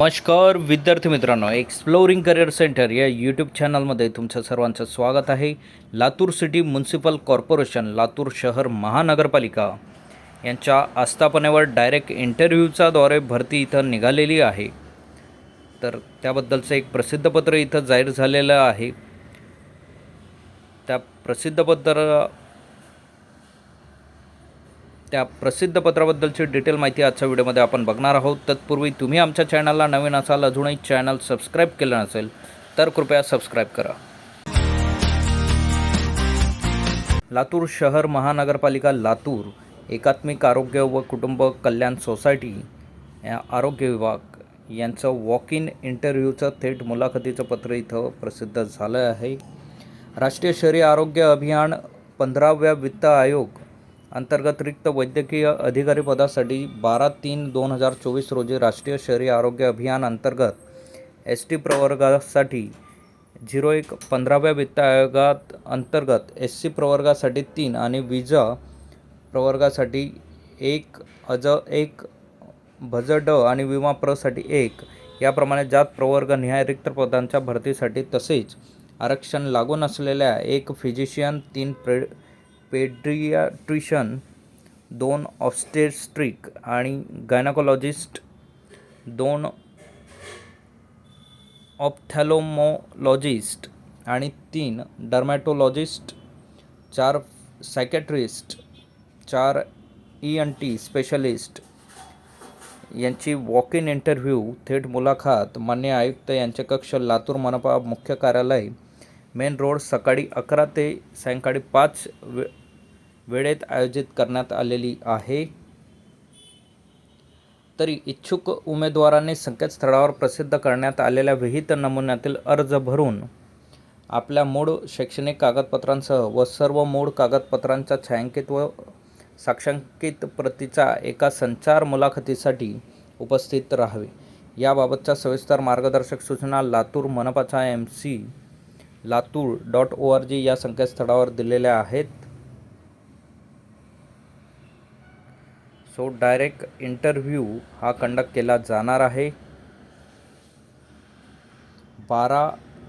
नमस्कार विद्यार्थी मित्रांनो. एक्सप्लोरिंग करिअर सेंटर या यूट्यूब चॅनलमध्ये तुमचं सर्वांचं स्वागत आहे. Latur city municipal corporation Latur शहर महानगरपालिका यांच्या आस्थापनेवर डायरेक्ट इंटरव्ह्यूचाद्वारे भरती इथं निघालेली आहे. तर त्याबद्दलचं एक प्रसिद्धपत्र इथं जाहीर झालेलं आहे. त्या प्रसिद्धपत्र त्या प्रसिद्ध पत्राबद्दलची डिटेल माहिती आजच्या व्हिडिओमध्ये आपण बघणार आहोत. तत्पूर्वी तुम्ही आमच्या चॅनलला नवीन असाल अजूनही चॅनल सबस्क्राईब केलं नसेल तर कृपया सबस्क्राईब करा. लातूर शहर महानगरपालिका लातूर एकात्मिक आरोग्य व कुटुंब कल्याण सोसायटी या आरोग्य विभाग यांचं वॉक इन इंटरव्ह्यूचं थेट मुलाखतीचं पत्र इथं प्रसिद्ध झालं आहे. राष्ट्रीय शहरी आरोग्य अभियान पंधराव्या वित्त आयोग अंतर्गत रिक्त वैद्यकीय अधिकारी पदासाठी बारा तीन दोन हजार चोवीस रोजी राष्ट्रीय शहरी आरोग्य अभियान अंतर्गत एस टी प्रवर्गासाठी झिरो एक पंधराव्या वित्त आयोगात अंतर्गत एस सी प्रवर्गासाठी तीन आणि विजा प्रवर्गासाठी एक अज एक भज ड आणि विमा प्रसाठी एक. याप्रमाणे जात प्रवर्ग निहाय रिक्त पदांच्या भरतीसाठी तसेच आरक्षण लागू नसलेल्या एक फिजिशियन तीन प्रे पेड्रियाट्रिशन दोन ऑब्स्टेस्ट्रिक आणि गायनाकोलॉजिस्ट दोन ऑप्थॅलोमोलॉजिस्ट आणि तीन डर्मॅटोलॉजिस्ट चार सायकॅट्रिस्ट चार ई एन टी स्पेशलिस्ट. यांची वॉक इन इंटरव्ह्यू थेट मुलाखत मान्य आयुक्त यांचे कक्ष लातूर मनपा मुख्य कार्यालय मेन रोड सकाळी अकरा ते सायंकाळी पाच वे वेळेत आयोजित करण्यात आलेली आहे. तरी इच्छुक उमेदवारांनी संकेतस्थळावर प्रसिद्ध करण्यात आलेल्या विहित नमुन्यातील अर्ज भरून आपल्या मूळ शैक्षणिक कागदपत्रांसह व सर्व मूळ कागदपत्रांच्या छायांकित व साक्षांकित प्रतीचा एका संचार मुलाखतीसाठी उपस्थित राहावे. याबाबतच्या सविस्तर मार्गदर्शक सूचना लातूर मनपाच्या M C Latur dot O R G या संकेतस्थळावर दिलेल्या आहेत. सो डायरेक्ट इंटरव्ह्यू हा कंडक्ट केला जाणार आहे. बारा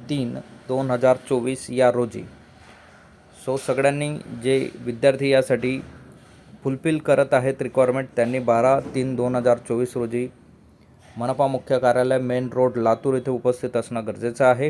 तीन दोन हजार चोवीस या रोजी. सो सगळ्यांनी जे विद्यार्थी यासाठी फुलफिल करत आहेत रिक्वायरमेंट त्यांनी बारा तीन दोन हजार चोवीस रोजी मनपा मुख्य कार्यालय मेन रोड लातूर येथे उपस्थित असणं गरजेचं आहे.